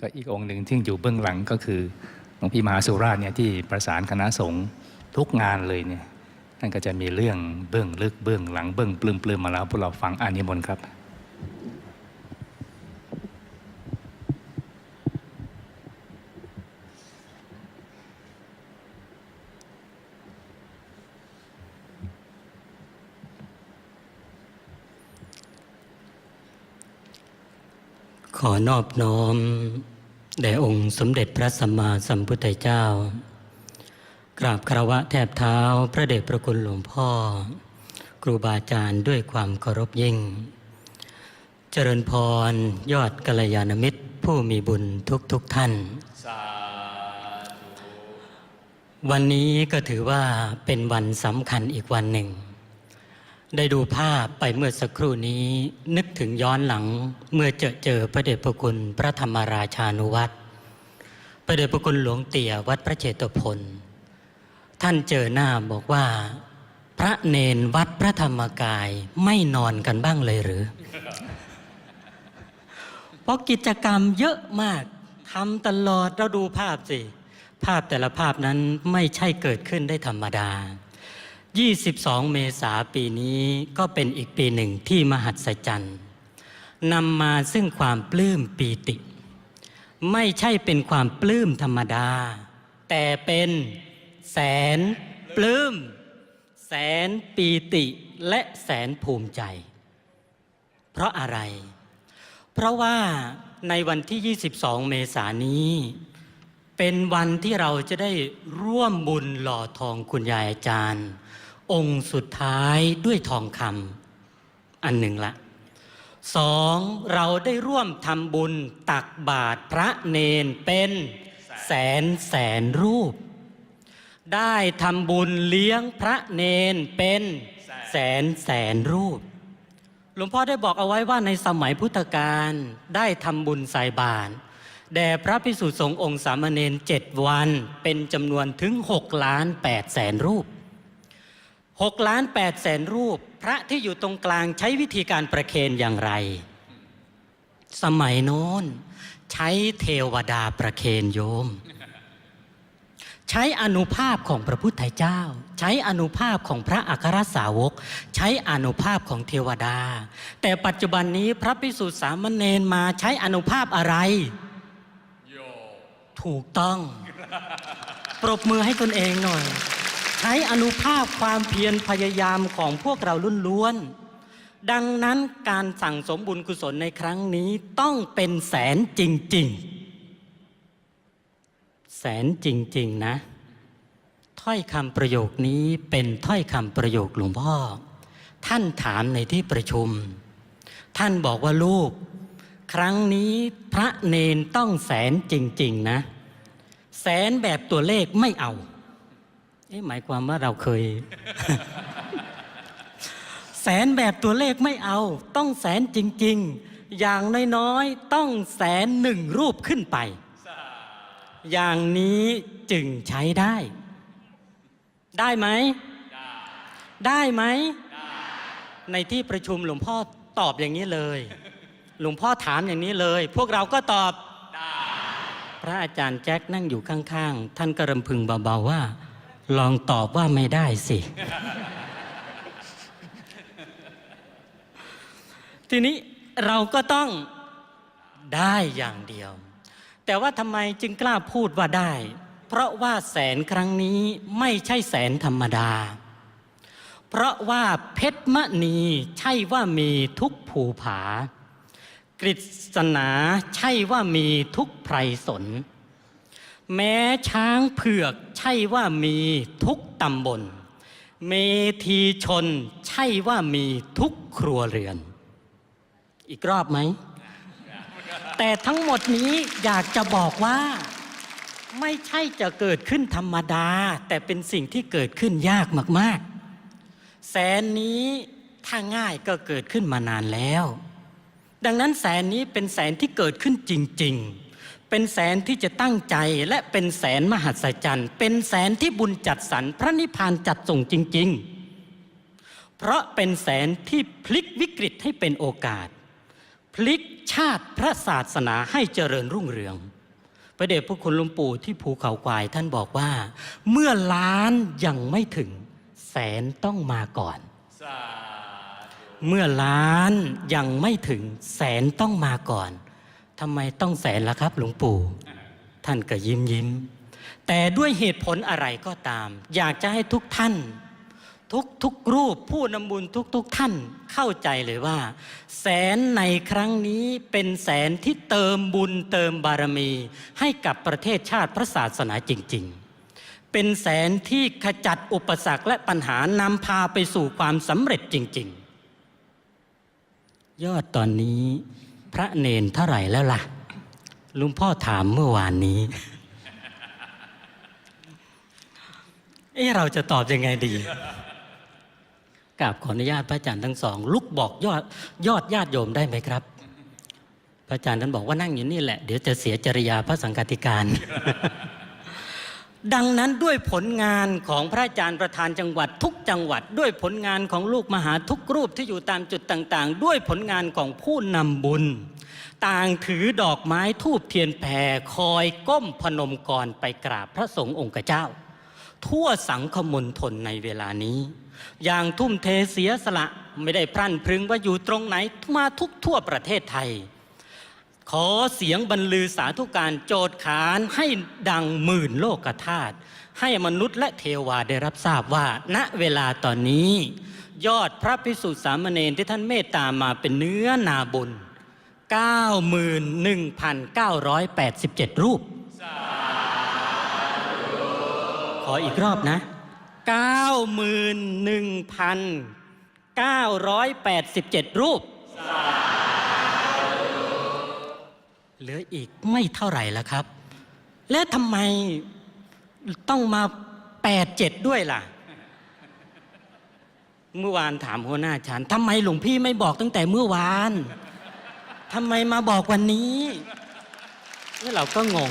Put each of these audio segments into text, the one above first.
ก็อีกองค์หนึ่งที่อยู่เบื้องหลังก็คือหลวงพี่มหาสุราชเนี่ยที่ประสานคณะสงฆ์ทุกงานเลยเนี่ยท่านก็จะมีเรื่องเบื้องลึกเบื้องหลังเบื้องปลืมปลืมๆมาแล้วพวกเราฟังอานิมนต์ครับ ขอนอบน้อม แด่องค์สมเด็จพระสัมมาสัมพุทธเจ้า กราบคารวะแทบเท้าพระเดชพระคุณหลวงพ่อ ครูบาอาจารย์ด้วยความเคารพยิ่ง เจริญพรยอดกัลยาณมิตรผู้มีบุญทุกทุกท่าน วันนี้ก็ถือว่าเป็นวันสำคัญอีกวันหนึ่ง ได้ดูภาพไปเมื่อสักครู่นี้ นึกถึงย้อนหลังเมื่อเจอเจอพระเดชพระคุณพระธรรมราชานุวัตรพระเดชพระคุณหลวงเตี่ยวัดพระเจตพล ท่านเจอหน้าบอกว่า พระเนนวัดพระธรรมกายไม่นอนกันบ้างเลยหรือ เพราะกิจกรรมเยอะมากทำตลอดเราดูภาพสิ ภาพแต่ละภาพนั้นไม่ใช่เกิดขึ้นได้ธรรมดา 22 เมษาปีนี้ก็เป็นอีกปีหนึ่งที่มหัศจรรย์นำมาซึ่งความปลื้มปีติ ไม่ใช่เป็นความปลื้มธรรมดา แต่เป็นแสนปลื้ม แสนปีติและแสนภูมิใจ เพราะอะไร เพราะว่าในวันที่ 22 เมษายนนี้ เป็นวันที่เราจะได้ร่วมบุญหล่อทองคุณยายอาจารย์ องค์สุดท้ายด้วยทองคำอันหนึ่งละสองเราได้ร่วมทำบุญตักบาตรพระเนนเป็นแสนแสนรูป ได้ทำบุญเลี้ยงพระเนนเป็นแสนแสนรูป หลวงพ่อได้บอกเอาไว้ว่าในสมัยพุทธกาลได้ทำบุญใส่บาตรแด่พระพิสุสงฆ์องค์สามเณรเจ็ดวันเป็นจำนวนถึง6ล้าน8แสนรูป 6ล้าน8แสนรูป พระที่อยู่ตรงกลางใช้วิธีการประเคนอย่างไร สมัยโน้น ใช้เทวดาประเคนโยม ใช้อนุภาพของพระพุทธเจ้า ใช้อนุภาพของพระอัครสาวก ใช้อนุภาพของเทวดา แต่ปัจจุบันนี้พระภิกษุสามเณรมาใช้อนุภาพอะไร ถูกต้อง ปรบมือให้ตนเองหน่อย ใช้อนุภาพความเพียรพยายามของพวกเราล้วน ดังนั้นการสั่งสมบุญกุศลในครั้งนี้ต้องเป็นแสนจริง ๆ แสนจริง ๆ นะ ถ้อยคำประโยคนี้เป็นถ้อยคำประโยคหลวงพ่อ ท่านถามในที่ประชุม ท่านบอกว่าลูก ครั้งนี้พระเนนต้องแสนจริง ๆ นะ แสนแบบตัวเลขไม่เอา เอ๊ะหมายความว่าเราเคย แสนแบบตัวเลขไม่เอา ต้องแสนจริง ๆ อย่างน้อยๆต้องแสนหนึ่งรูปขึ้นไป อย่างนี้จึงใช้ได้ ได้ไหม ได้ไหม ในที่ประชุมหลวงพ่อตอบอย่างนี้เลย หลวงพ่อถามอย่างนี้เลย พวกเราก็ตอบ พระอาจารย์แจ็คนั่งอยู่ข้างๆ ท่านก็รำพึงเบาๆว่า ลองตอบว่าไม่ได้สิ ทีนี้เราก็ต้องได้อย่างเดียว แต่ว่าทำไมจึงกล้าพูดว่าได้ เพราะว่าแสนครั้งนี้ไม่ใช่แสนธรรมดา เพราะว่าเพชรมณีใช่ว่ามีทุกภูผากฤษณาใช่ว่ามีทุกไพรสน แม้ช้างเผือกใช่ว่ามีทุกตำบล เมทีชนใช่ว่ามีทุกครัวเรือน อีกรอบไหม แต่ทั้งหมดนี้อยากจะบอกว่าไม่ใช่จะเกิดขึ้นธรรมดา แต่เป็นสิ่งที่เกิดขึ้นยากมาก ๆ แสนนี้ถ้าง่ายก็เกิดขึ้นมานานแล้ว ดังนั้นแสนนี้เป็นแสนที่เกิดขึ้นจริง ๆ เป็นแสนที่จะตั้งใจและเป็นแสนมหัศจรรย์ เป็นแสนที่บุญจัดสรรพระนิพพานจัดส่งจริง ๆ เพราะเป็นแสนที่พลิกวิกฤตให้เป็นโอกาส พลิกชาติพระศาสนาให้เจริญรุ่งเรือง พระเดชพระคุณหลวงปู่ที่ภูเขาควายท่านบอกว่า เมื่อล้านยังไม่ถึง แสนต้องมาก่อน เมื่อล้านยังไม่ถึงแสนต้องมาก่อน ทำไมต้องแสนล่ะครับ หลวงปู่ ท่านก็ยิ้มยิ้ม แต่ด้วยเหตุผลอะไรก็ตาม อยากจะให้ทุกท่าน ทุกทุกรูปผู้นำบุญทุกทุกท่านเข้าใจเลยว่า แสนในครั้งนี้เป็นแสนที่เติมบุญเติมบารมี ให้กับประเทศชาติพระศาสนาจริง ๆเป็นแสนที่ขจัดอุปสรรคและปัญหานำพาไปสู่ความสำเร็จจริง ๆ ยอดตอนนี้ พระเนนเท่าไหร่แล้วล่ะ ลุงพ่อถามเมื่อวานนี้ เอ๊ะเราจะตอบยังไงดีกราบขออนุญาตพระอาจารย์ทั้งสอง ลุกบอกยอดยอดญาติโยมได้ไหมครับ พระอาจารย์ท่านบอกว่านั่งอยู่นี่แหละ เดี๋ยวจะเสียจริยาพระสังฆาธิการ ดังนั้นด้วยผลงานของพระอาจารย์ประธานจังหวัดทุกจังหวัด ด้วยผลงานของลูกมหาทุกรูปที่อยู่ตามจุดต่างๆ ด้วยผลงานของผู้นำบุญ ต่างถือดอกไม้ทูบเทียนแผ่คอยก้มพนมกรไปกราบพระสงฆ์องค์เจ้า ทั่วสังคมณฑลในเวลานี้ อย่างทุ่มเทเสียสละไม่ได้พรั่นพรึงว่าอยู่ตรงไหนมาทุกทั่วประเทศไทย ขอเสียงบรรลือสาธุการโจทย์ขานให้ดังหมื่นโลกธาตุให้มนุษย์และเทวาได้รับทราบว่า ณเวลาตอนนี้ ยอดพระพิสุทธิสามเณรที่ท่านเมตตามาเป็นเนื้อนาบุญ 91,987 รูป ขออีกรอบนะ 91,987 รูป เหลืออีกไม่เท่าไหร่แล้วครับ และทำไมต้องมา87ด้วยล่ะ เมื่อวานถามหัวหน้าฉันทำไมหลวงพี่ไม่บอกตั้งแต่เมื่อวานทำไมมาบอกวันนี้แล้วเราก็งง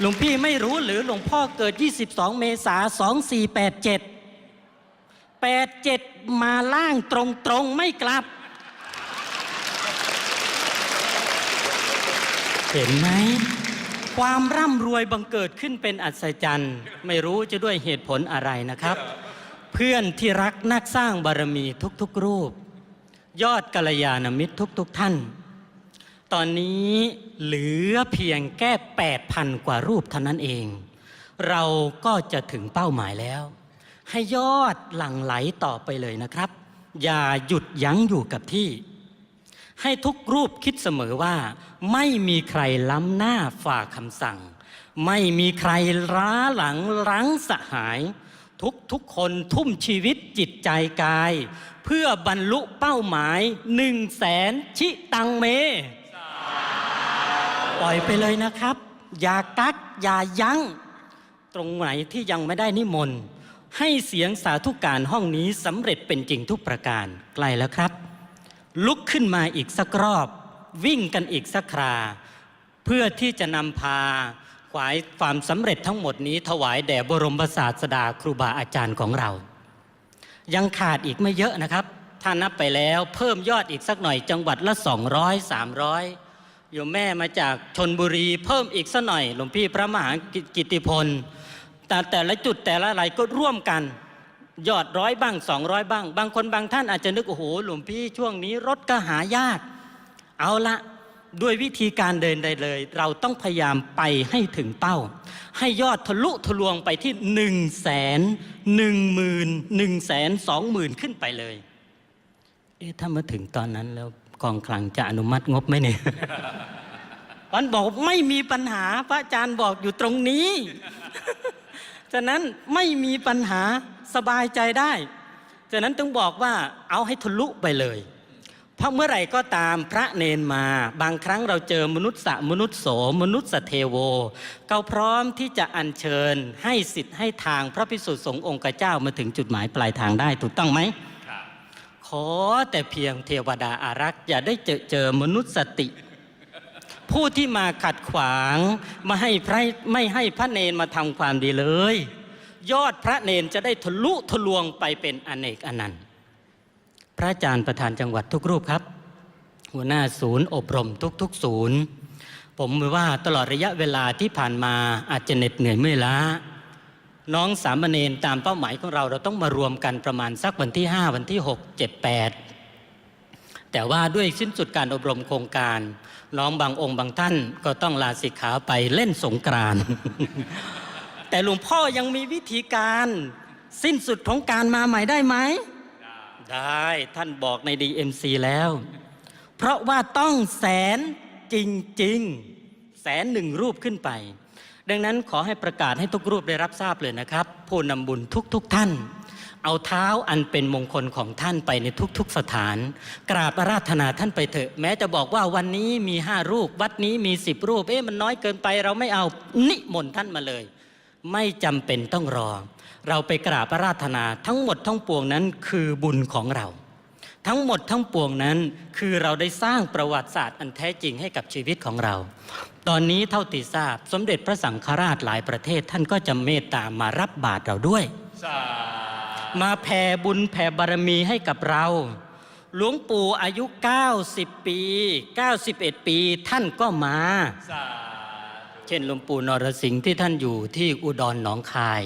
หลวงพี่ไม่รู้หรือหลวงพ่อเกิด 22 เมษา2487 87 มาล่างตรงๆ ไม่กลับ เห็นไหม ความร่ำรวยบังเกิดขึ้นเป็นอัศจรรย์ ไม่รู้จะด้วยเหตุผลอะไรนะครับ เพื่อนที่รักนักสร้างบารมีทุกๆรูป ยอดกัลยาณมิตรทุกๆท่าน ตอนนี้เหลือเพียงแค่8,000 กว่ารูปเท่านั้นเอง เราก็จะถึงเป้าหมายแล้ว ให้ยอดหลั่งไหลต่อไปเลยนะครับ อย่าหยุดยั้งอยู่กับที่ ให้ทุกรูปคิดเสมอว่า ไม่มีใครล้ำหน้าฝ่าคำสั่ง ไม่มีใครล้าหลังรั้งสหาย ทุกทุกคนทุ่มชีวิตจิตใจกาย เพื่อบรรลุเป้าหมายหนึ่งแสนชิตังเม ปล่อยไปเลยนะครับ อย่ากักอย่ายัง้ง ตรงไหนที่ยังไม่ได้นิมนต์ให้เสียงสาธุการห้องนี้สำเร็จเป็นจริงทุกประการใกล้แล้วครับ ลุกขึ้นมาอีกสักรอบ วิ่งกันอีกสักครา เพื่อที่จะนำพาขวายความสำเร็จทั้งหมดนี้ถวายแด่บรมศาสดาครูบาอาจารย์ของเรา ยังขาดอีกไม่เยอะนะครับ ถ้านับไปแล้วเพิ่มยอดอีกสักหน่อยจังหวัดละ 200 300โยมแม่มาจากชนบุรีเพิ่มอีกสักหน่อยหลวงพี่พระมหากิติพลแต่แต่ละจุดแต่ละอะไรก็ร่วมกัน ยอดร้อยบ้างสองร้อยบ้าง บางคนบางท่านอาจจะนึกโอ้โหหลวงพี่ช่วงนี้รถก็หายาก เอาละด้วยวิธีการเดินใดเลย เราต้องพยายามไปให้ถึงเป้า ให้ยอดทะลุทะลวงไปที่หนึ่งแสนหนึ่งหมื่นหนึ่งแสนสองหมื่นขึ้นไปเลย เอ๊ะถ้ามาถึงตอนนั้นแล้วกองคลังจะอนุมัติงบไหมเนี่ยวันบอกไม่มีปัญหาพระอาจารย์บอกอยู่ตรงนี้ ฉะนั้นไม่มีปัญหาสบายใจได้ ฉะนั้นต้องบอกว่าเอาให้ทะลุไปเลย เพราะเมื่อไหร่ก็ตามพระเนนมา บางครั้งเราเจอมนุษย์สะมนุษย์โสมนุษย์สเทโวเราพร้อมที่จะอัญเชิญให้สิทธิ์ให้ทางพระพิสุทธิสงฆ์องค์เจ้ามาถึงจุดหมายปลายทางได้ถูกต้องไหมขอแต่เพียงเทวดาอารักษ์อย่าได้เจอเจอมนุษย์สติ ผู้ที่มาขัดขวางมาให้พระไม่ให้พระเนนมาทำความดีเลย ยอดพระเนนจะได้ทะลุทะลวงไปเป็นอเนกอนันต์พระอาจารย์ประธานจังหวัดทุกรูปครับ หัวหน้าศูนย์อบรมทุกๆศูนย์ ผมว่าตลอดระยะเวลาที่ผ่านมาอาจจะเหน็ดเหนื่อยเมื่อยล้า น้องสามเณรตามเป้าหมายของเราเราต้องมารวมกันประมาณสักวันที่ 5 วันที่ 6 7 8 แต่ว่าด้วยสิ้นสุดการอบรมโครงการ น้องบางองค์บางท่านก็ต้องลาสิกขาไปเล่นสงกรานต์แต่หลวงพ่อยังมีวิธีการสิ้นสุดของการมาใหม่ได้ไหม ได้ท่านบอกใน DMC แล้ว เพราะว่าต้องแสนจริงๆ แสนหนึ่งรูปขึ้นไป ดังนั้นขอให้ประกาศให้ทุกรูปได้รับทราบเลยนะครับ ผู้นำบุญทุกๆทท่าน เอาเท้าอันเป็นมงคลของท่านไปในทุกๆสถาน กราบอาราธนาท่านไปเถอะ แม้จะบอกว่าวันนี้มีห้ารูป วัดนี้มีสิบรูป เอ๊ะมันน้อยเกินไป เราไม่เอานิมนต์ท่านมาเลย ไม่จำเป็นต้องรอ เราไปกราบอาราธนาทั้งหมดทั้งปวงนั้นคือบุญของเรา ทั้งหมดทั้งปวงนั้น คือเราได้สร้างประวัติศาสตร์อันแท้จริงให้กับชีวิตของเรา ตอนนี้เท่าที่ทราบ สมเด็จพระสังฆราชหลายประเทศท่านก็จะเมตตามารับบาตรเราด้วยสา มาแผ่บุญแผ่บารมีให้กับเรา หลวงปู่อายุ 90 ปี 91 ปีท่านก็มา เช่นหลวงปู่นรสิงห์ที่ท่านอยู่ที่อุดรหนองคาย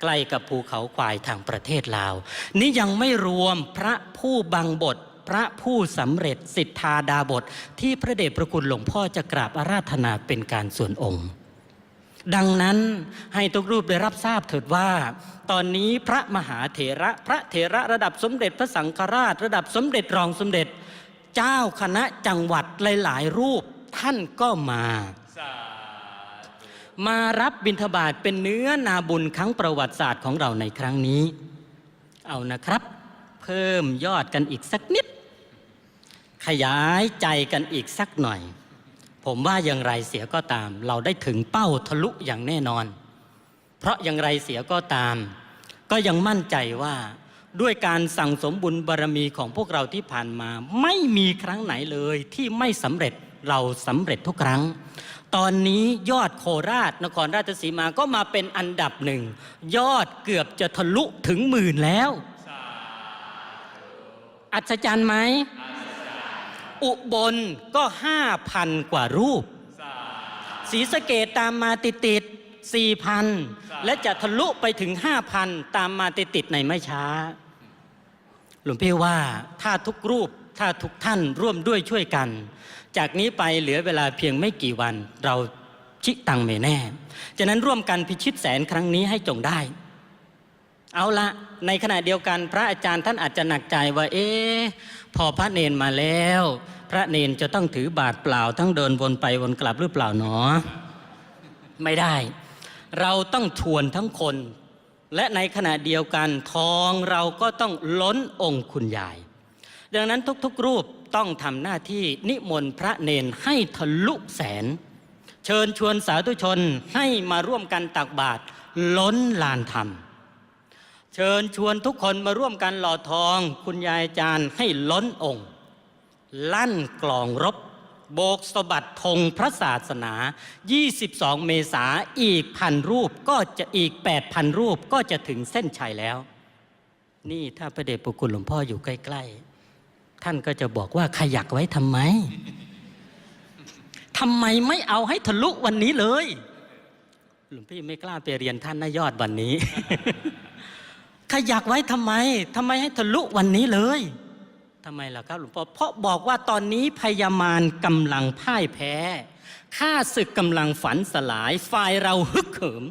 ใกล้กับภูเขาควายทางประเทศลาว นี่ยังไม่รวมพระผู้บังบทพระผู้สำเร็จสิทธาดาบท ที่พระเดชพระคุณหลวงพ่อจะกราบอาราธนาเป็นการส่วนองค์ ดังนั้นให้ทุกรูปได้รับทราบเถิดว่า ตอนนี้พระมหาเถระพระเถระระดับสมเด็จพระสังฆราช ระดับสมเด็จรองสมเด็จ เจ้าคณะจังหวัดหลายๆรูปท่านก็มา มารับบิณฑบาตเป็นเนื้อนาบุญครั้งประวัติศาสตร์ของเราในครั้งนี้ เอานะครับ เพิ่มยอดกันอีกสักนิด ขยายใจกันอีกสักหน่อย ผมว่าอย่างไรเสียก็ตาม เราได้ถึงเป้าทะลุอย่างแน่นอน เพราะอย่างไรเสียก็ตาม ก็ยังมั่นใจว่าด้วยการสั่งสมบุญบารมีของพวกเราที่ผ่านมา ไม่มีครั้งไหนเลยที่ไม่สำเร็จเราสำเร็จทุกครั้ง ตอนนี้ยอดโคราชนครราชสีมาก็มาเป็นอันดับหนึ่ง ยอดเกือบจะทะลุถึงหมื่นแล้ว อัศจรรย์ไหม อุบลก็ห้าพันกว่ารูปศรีสะเกดตามมาติดติดสี่พันและจะทะลุไปถึงห้าพันตามมาติดติดๆในไม่ช้า หลวงพี่ว่าถ้าทุกรูปถ้าทุกท่านร่วมด้วยช่วยกัน จากนี้ไปเหลือเวลาเพียงไม่กี่วัน เราชิตังเมแน่ฉะนั้นร่วมกันพิชิตแสนครั้งนี้ให้จงได้ เอาละ ในขณะเดียวกันพระอาจารย์ท่านอาจจะหนักใจว่า เอ๊ะพอพระเนนมาแล้ว พระเนนจะต้องถือบาทเปล่าทั้งเดินวนไปวนกลับหรือเปล่าหนอ ไม่ได้ เราต้องทวนทั้งคน และในขณะเดียวกันทองเราก็ต้องล้นองค์คุณยาย ดังนั้นทุกๆรูปต้องทำหน้าที่นิมนต์พระเนนให้ทะลุแสน เชิญชวนสาธุชนให้มาร่วมกันตักบาตรล้นลานธรรม เชิญชวนทุกคนมาร่วมกันหล่อทอง คุณยายจารย์ให้ล้นองค์ ลั่นกล่องรบ โบกสะบัดธงพระศาสนา 22 เมษาอีกพันรูปก็จะอีก 8,000 รูปก็จะถึงเส้นชัยแล้ว นี่ถ้าพระเดชพระคุณหลวงพ่ออยู่ใกล้ ๆ ท่านก็จะบอกว่าขยักไว้ทำไมทำไมไม่เอาให้ทะลุวันนี้เลย หลวงพี่ไม่กล้าไปเรียนท่านนายอดวันนี้ ขยักไว้ทำไมทำไมให้ทะลุวันนี้เลยทำไมล่ะครับหลวงพ่อเพราะบอกว่าตอนนี้พยามารกำลังพ่ายแพ้ข้าศึกกำลังฝันสลายฝ่ายเราฮึกเหิม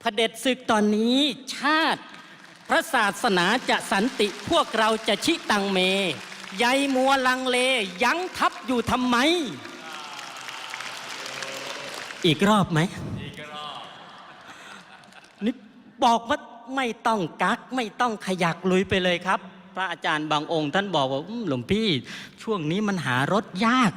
เผด็จศึกตอนนี้ชาติ พระศาสนาจะสันติพวกเราจะชิตังเมใยมัวลังเลยั้งทับอยู่ทำไม อีกรอบไหมนี่บอกว่า ไม่ต้องกักไม่ต้องขยักลุยไปเลยครับ พระอาจารย์บางองค์ ท่านบอกว่าหลวงพี่ ช่วงนี้มันหารถยาก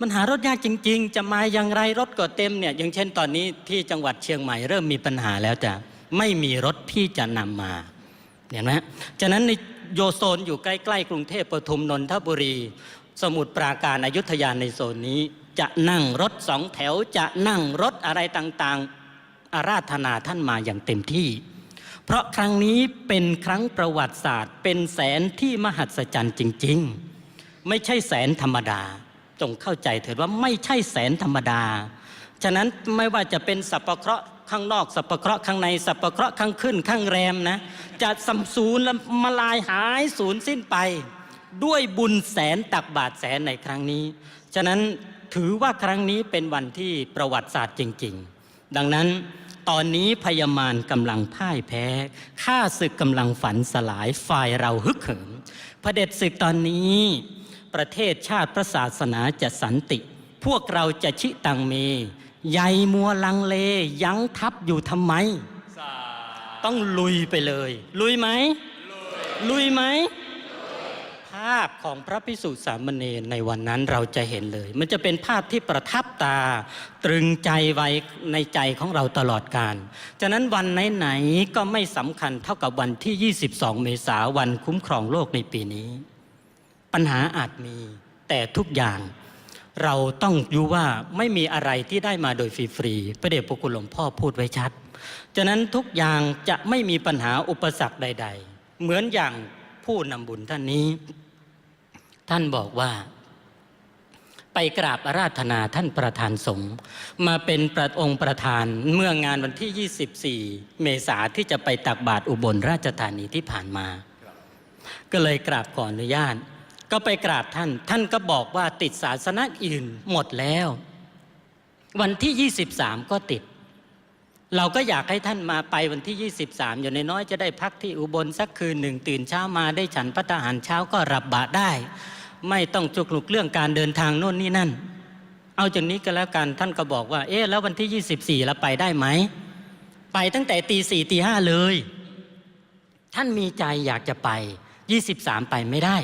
มันหารถยากจริง ๆ จะมาอย่างไรรถก็เต็มเนี่ยอย่างเช่นตอนนี้ที่จังหวัดเชียงใหม่เริ่มมีปัญหาแล้วจ้ะไม่มีรถที่จะนำมาเห็นไหมฉะนั้นในโยโซนอยู่ใกล้ๆกรุงเทพปทุมนนทบุรี สมุทรปราการอายุทยาในโซนนี้ จะนั่งรถสองแถวจะนั่งรถอะไรต่างๆ อาราธนาท่านมาอย่างเต็มที่ เพราะครั้งนี้เป็นครั้งประวัติศาสตร์ เป็นแสนที่มหัศจรรย์จริง ๆ ไม่ใช่แสนธรรมดา จงเข้าใจเถิดว่าไม่ใช่แสนธรรมดา ฉะนั้นไม่ว่าจะเป็นสัพพะเคราะห์ข้างนอกสัพพะเคราะห์ข้างในสัพพะเคราะห์ข้างขึ้นข้างแรมนะ จะสัมสูญและมาลายหายสูญสิ้นไป ด้วยบุญแสนตักบาทแสนในครั้งนี้ ฉะนั้นถือว่าครั้งนี้เป็นวันที่ประวัติศาสตร์จริง ๆ ดังนั้น ตอนนี้พยามารกำลังพ่ายแพ้ข้าศึกกำลังฝันสลายฝ่ายเราฮึกเหิมเผด็จศึกตอนนี้ ประเทศชาติพระศาสนาจะสันติ พวกเราจะชิตังเมใยมัวลังเลยั้งทับอยู่ทำไม ต้องลุยไปเลย ลุยไหม ลุยไหมาพของพระพิสุสามเณรในวันนั้นเราจะเห็นเลย มันจะเป็นภาพที่ประทับตาตรึงใจไว้ในใจของเราตลอดการฉะนั้นวันไหนๆก็ไม่สำคัญเท่ากับวันที่ 22 เมษาวันคุ้มครองโลกในปีนี้ ปัญหาอาจมีแต่ทุกอย่างเราต้องรู้ว่าไม่มีอะไรที่ได้มาโดยฟรีๆพระเดชพระคุณหลวงพ่อพูดไว้ชัด ฉะนั้นทุกอย่างจะไม่มีปัญหาอุปสรรคใด ๆ เหมือนอย่างผู้นำบุญท่านนี้ ท่านบอกว่า ไปกราบอาราธนาท่านประธานสงฆ์มาเป็นประองค์ประธานเมื่องานวันที่ 24 เมษาที่จะไปตักบาตรอุบลราชธานีที่ผ่านมา ก็เลยกราบขออนุญาต ก็ไปกราบท่าน ท่านก็บอกว่าติดศาสนาอื่นหมดแล้ว วันที่ 23 ก็ติดเราก็อยากให้ท่านมาไปวันที่ 23 อย่างน้อยๆจะได้พักที่อุบลสักคืนหนึ่งตื่นเช้ามาได้ฉันพระทหารเช้าก็รับบาตรได้ ไม่ต้องจุกหลุกเรื่องการเดินทางโน่นนี่นั่น เอาจากนี้ก็แล้วกันท่านก็บอกว่า เอ๊ะแล้ววันที่ 24แล้วไปได้ไหม ไปตั้งแต่ตีสี่ตีห้าเลย ท่านมีใจอยากจะไป 23 ไปไม่ได้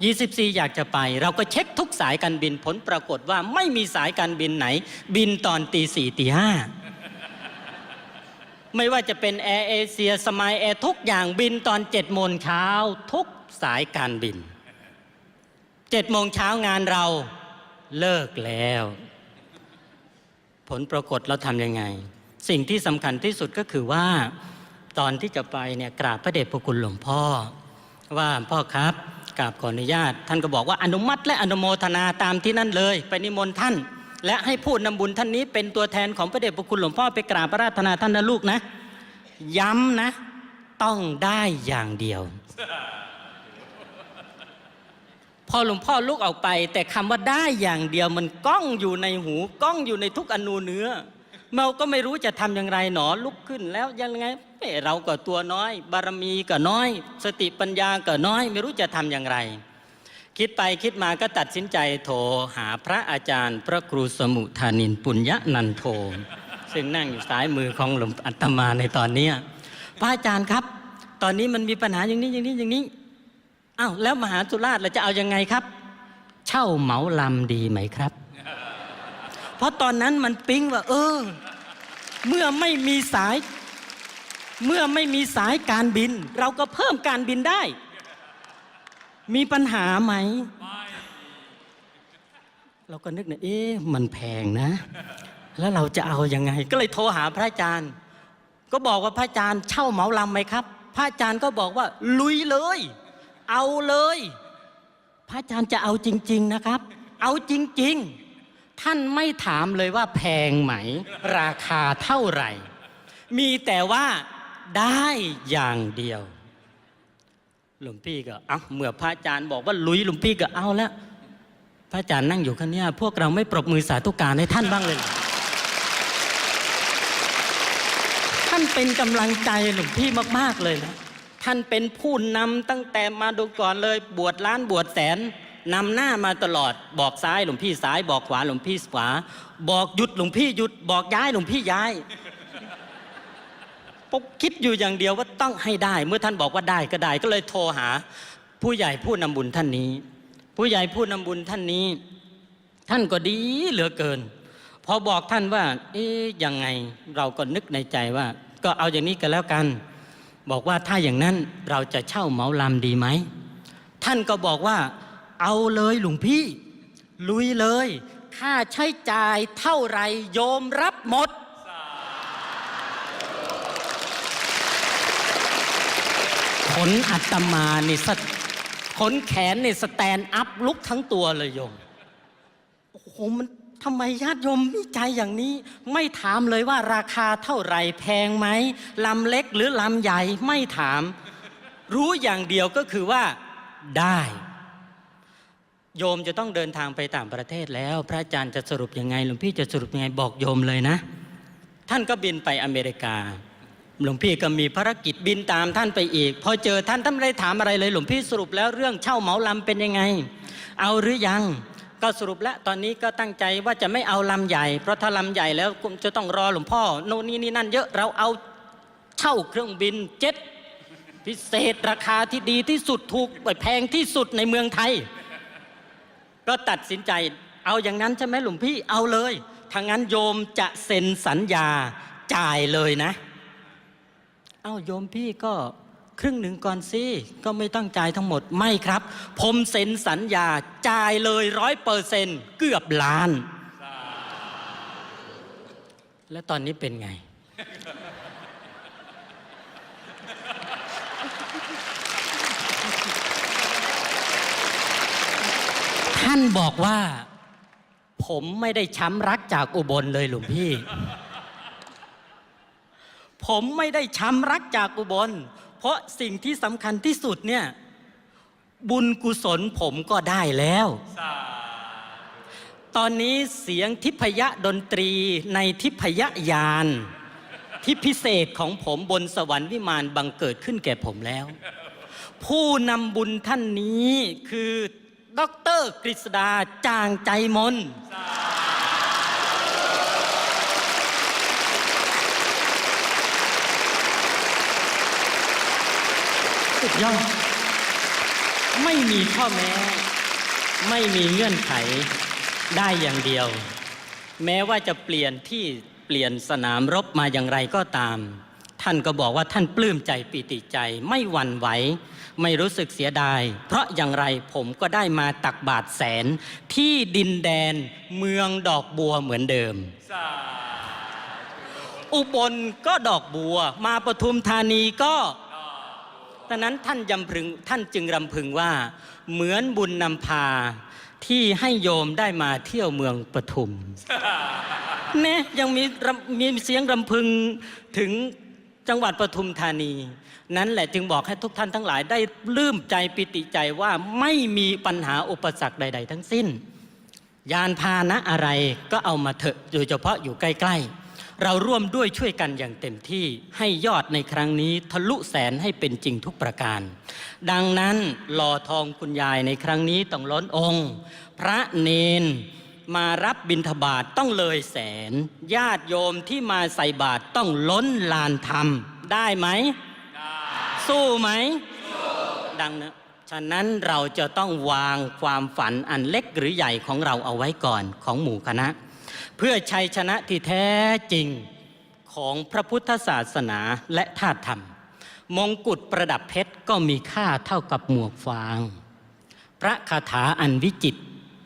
24 อยากจะไป เราก็เช็คทุกสายการบินผลปรากฏว่าไม่มีสายการบินไหน บินตอนตีสี่ตีห้าไม่ว่าจะเป็นแอร์เอเชียสมายแอร์ทุกอย่างบินตอนเจ็ดโมงเช้าทุกสายการบิน เจ็ดโมงเช้างานเราเลิกแล้ว ผลปรากฏเราทำยังไง สิ่งที่สำคัญที่สุดก็คือว่า ตอนที่จะไปเนี่ยกราบพระเดชพระคุณหลวงพ่อ ว่าพ่อครับกราบขออนุญาต ท่านก็บอกว่าอนุมัติและอนุโมทนาตามที่นั่นเลย ไปนิมนต์ท่าน และให้ผู้นำบุญท่านนี้เป็นตัวแทนของพระเดชพระคุณหลวงพ่อไปกราบพระราธนาท่านนะลูกนะ ย้ำนะ ต้องได้อย่างเดียว พอหลวงพ่อลุกออกไป แต่คำว่าได้อย่างเดียวมันก้องอยู่ในหูก้องอยู่ในทุกอนูเนื้อเราก็ไม่รู้จะทำอย่างไรหนอลุกขึ้นแล้วยังไงเอเราก็ตัวน้อย บารมีก็น้อย สติปัญญาก็น้อย ไม่รู้จะทำอย่างไร คิดไปคิดมาก็ตัดสินใจโทรหาพระอาจารย์ พระครูสมุทานินปุญญนันโทซึ่งนั่งอยู่ซ้ายมือของหลวงอัตมาในตอนเนี้พระอาจารย์ครับ ตอนนี้มันมีปัญหาอย่างนี้อย่างนี้อย่างนี้ อ้าวแล้วมหาสุราชเราจะเอายังไงครับ เช่าเหมาลำดีไหมครับ เพราะตอนนั้นมันปิ๊งว่า เออ เมื่อไม่มีสาย เมื่อไม่มีสายการบิน เราก็เพิ่มการบินได้ มีปัญหาไหม เราก็นึกนี่ยเอ๊ะมันแพงนะ แล้วเราจะเอายังไง ก็เลยโทรหาพระอาจารย์ ก็บอกว่าพระอาจารย์เช่าเหมาลำไหมครับ พระอาจารย์ก็บอกว่าลุยเลย เอาเลย พระอาจารย์จะเอาจริง ๆนะครับ เอาจริง ๆ ท่านไม่ถามเลยว่าแพงไหม ราคาเท่าไหร่ มีแต่ว่าได้อย่างเดียว หลวงพี่ก็เอาเมื่อพระอาจารย์บอกว่าลุยหลวงพี่ก็เอาแล้วพระอาจารย์นั่งอยู่ข้างนี้พวกเราไม่ปรบมือสาธุการให้ท่านบ้างเลยท่านเป็นกำลังใจหลวงพี่มาก ๆ เลยนะ ท่านเป็นผู้นำตั้งแต่มาดูก่อนเลยบวชล้านบวชแสนนำหน้ามาตลอด บอกซ้ายหลวงพี่ซ้าย บอกขวาหลวงพี่ขวา บอกหยุดหลวงพี่หยุด บอกย้ายหลวงพี่ย้ายปุ๊บคิดอยู่อย่างเดียวว่าต้องให้ได้ เมื่อท่านบอกว่าได้ก็ได้ก็เลยโทรหา ผู้ใหญ่ผู้นำบุญท่านนี้ ผู้ใหญ่ผู้นำบุญท่านนี้ ท่านก็ดีเหลือเกิน พอบอกท่านว่า เอ๊ยยังไงเราก็นึกในใจว่า ก็เอาอย่างนี้กันแล้วกัน บอกว่าถ้าอย่างนั้นเราจะเช่าเหมาลำดีไหม ท่านก็บอกว่า เอาเลยหลวงพี่ ลุยเลย ค่าใช้จ่ายเท่าไรโยมรับหมดผลอัตมานี่สขนแขนเนี่ยสแตนอัพลุกทั้งตัวเลยโยม โอ้โหมัน ทำไมญาติโยมมีใจอย่างนี้ ไม่ถามเลยว่าราคาเท่าไหร่แพงไหมลำเล็กหรือลำใหญ่ไม่ถาม รู้อย่างเดียวก็คือว่าได้ โยมจะต้องเดินทางไปต่างประเทศแล้ว พระอาจารย์จะสรุปยังไงหลวงพี่จะสรุปยังไงบอกโยมเลยนะ ท่านก็บินไปอเมริกา หลวงพี่ก็มีภารกิจบินตามท่านไปอีก พอเจอท่านท่านไม่ได้ถามอะไรเลย หลวงพี่สรุปแล้วเรื่องเช่าเหมาลำเป็นยังไง เอาหรือยัง ก็สรุปแล้วตอนนี้ก็ตั้งใจว่าจะไม่เอาลำใหญ่ เพราะถ้าลำใหญ่แล้วคงจะต้องรอหลวงพ่อ โน่นนี่นี่นั่นเยอะเราเอาเช่าเครื่องบินเจ็ตพิเศษราคาที่ดีที่สุดถูกแพงที่สุดในเมืองไทย ก็ตัดสินใจเอาอย่างนั้นใช่ไหมหลวงพี่เอาเลยถ้างนั้นโยมจะเซ็นสัญญาจ่ายเลยนะ เอาโยมพี่ก็ ครึ่งหนึ่งก่อนสิก็ไม่ต้องจ่ายทั้งหมดไม่ครับ ผมเซ็นสัญญาจ่ายเลยร้อยเปอร์เซนต์เกือบล้าน แล้วตอนนี้เป็นไง ท่านบอกว่า ผมไม่ได้ช้ำรักจากอุบลเลยหลวงพี่ ผมไม่ได้ช้ำรักจากอุบล เพราะสิ่งที่สำคัญที่สุดเนี่ยบุญกุศลผมก็ได้แล้ว ตอนนี้เสียงทิพยดนตรีในทิพยยานที่พิเศษของผมบนสวรรค์วิมานบังเกิดขึ้นแก่ผมแล้ว ผู้นำบุญท่านนี้คือดอกเตอรกฤษดาจางใจมนสุ ดยอด ไม่มีข้อแม้ ไม่มีเงื่อนไขได้อย่างเดียว แม้ว่าจะเปลี่ยนที่เปลี่ยนสนามรบมาอย่างไรก็ตาม ท่านก็บอกว่าท่านปลื้มใจปีติใจ ไม่หวั่นไหวไม่รู้สึกเสียดาย เพราะอย่างไรผมก็ได้มาตักบาทแสนที่ดินแดนเมืองดอกบัวเหมือนเดิม อุบลก็ดอกบัว มาปทุมธานีก็ ดังนั้นท่านยำพึงท่านจึงรำพึงว่า เหมือนบุญนำพาที่ให้โยมได้มาเที่ยวเมืองปทุมเนี่ยยังมีรำมีเสียงรำพึงถึงจังหวัดปทุมธานี นั้นแหละจึงบอกให้ทุกท่านทั้งหลายได้ปลื้มใจปิติใจว่าไม่มีปัญหาอุปสรรคใด ๆ ทั้งสิ้น ยานพาหนะอะไรก็เอามาเถอะโดยเฉพาะอยู่ใกล้ ๆ เราร่วมด้วยช่วยกันอย่างเต็มที่ให้ยอดในครั้งนี้ทะลุแสนให้เป็นจริงทุกประการ ดังนั้นหล่อทองคุณยายในครั้งนี้ต้องล้นองค์ พระเนนมารับบิณฑบาตต้องเลยแสน ญาติโยมที่มาใส่บาตรต้องล้นลานธรรม ได้ไหม สู้ไหม ดังนั้นฉะนั้นเราจะต้องวางความฝันอันเล็กหรือใหญ่ของเราเอาไว้ก่อนของหมู่คณะ เพื่อชัยชนะที่แท้จริงของพระพุทธศาสนาและธาตุธรรม มงกุฎประดับเพชรก็มีค่าเท่ากับหมวกฟาง พระคาถาอันวิจิต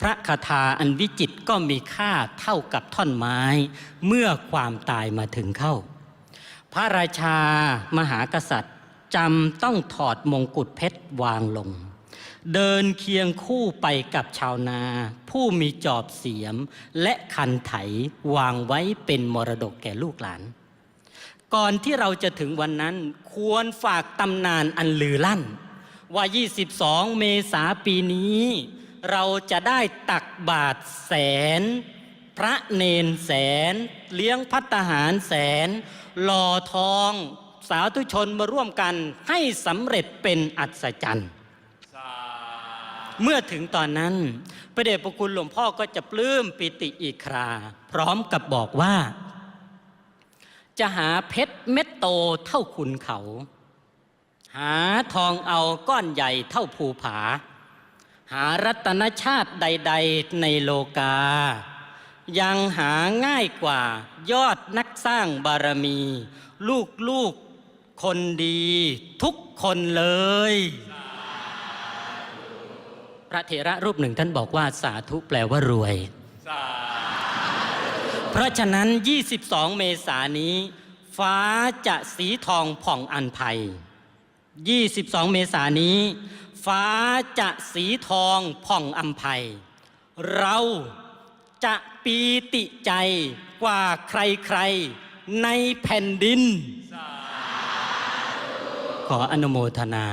พระคาถาอันวิจิตก็มีค่าเท่ากับท่อนไม้ เมื่อความตายมาถึงเข้า พระราชามหากษัตริย์จำต้องถอดมงกุฎเพชรวางลง เดินเคียงคู่ไปกับชาวนา ผู้มีจอบเสียม และคันไถวางไว้เป็นมรดกแก่ลูกหลาน ก่อนที่เราจะถึงวันนั้นควรฝากตำนานอันลือลั่น ว่า 22 เมษาปีนี้ เราจะได้ตักบาทแสน พระเนนแสน เลี้ยงพัตหารแสนหล่อทองสาธุชนมาร่วมกันให้สำเร็จเป็นอัศจรรย์ เมื่อถึงตอนนั้น พระเดชพระคุณหลวงพ่อก็จะปลื้มปิติอีกครา พร้อมกับบอกว่า จะหาเพชรเม็ดโตเท่าขุนเขา หาทองเอาก้อนใหญ่เท่าภูผา หารัตนชาติใด ๆ ในโลกา ยังหาง่ายกว่ายอดนักสร้างบารมี ลูกๆคนดีทุกคนเลย พระเถระรูปหนึ่งท่านบอกว่าสาธุแปลว่ารวย เพราะฉะนั้น 22 เมษานี้ ฟ้าจะสีทองผ่องอันภัย 22 เมษานี้ ฟ้าจะสีทองผ่องอันภัย เราจะปีติใจกว่าใครๆในแผ่นดิน ขออนุโมทนา